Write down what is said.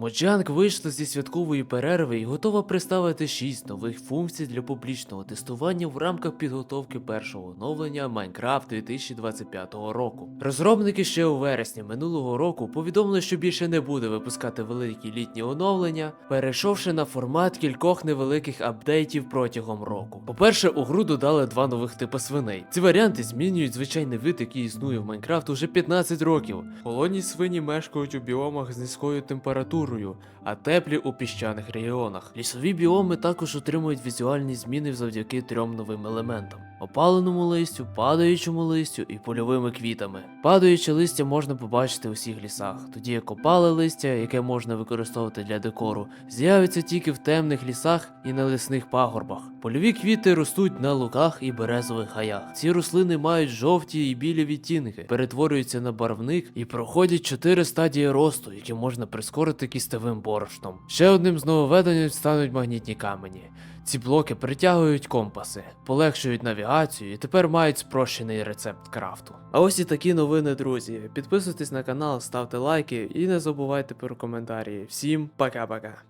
Mojang вийшла зі святкової перерви і готова представити 6 нових функцій для публічного тестування в рамках підготовки першого оновлення Minecraft 2025 року. Розробники ще у вересні минулого року повідомили, що більше не буде випускати великі літні оновлення, перейшовши на формат кількох невеликих апдейтів протягом року. По-перше, у гру додали два нових типи свиней. Ці варіанти змінюють звичайний вид, який існує в Майнкрафт уже 15 років. Холодні свині мешкають у біомах з низькою температурою, которую а теплі у піщаних регіонах. Лісові біоми також отримують візуальні зміни завдяки трьом новим елементам: опаленому листю, падаючому листю і польовими квітами. Падаюче листя можна побачити у всіх лісах, тоді як опале листя, яке можна використовувати для декору, з'явиться тільки в темних лісах і на лісних пагорбах. Польові квіти ростуть на луках і березових гаях. Ці рослини мають жовті і білі відтінки, перетворюються на барвник і проходять чотири стадії росту, які можна прискорити кістовим борошном. Ще одним з нововведень стануть магнітні камені. Ці блоки притягують компаси, полегшують навігацію і тепер мають спрощений рецепт крафту. А ось і такі новини, друзі. Підписуйтесь на канал, ставте лайки і не забувайте про коментарі. Всім пока-пока.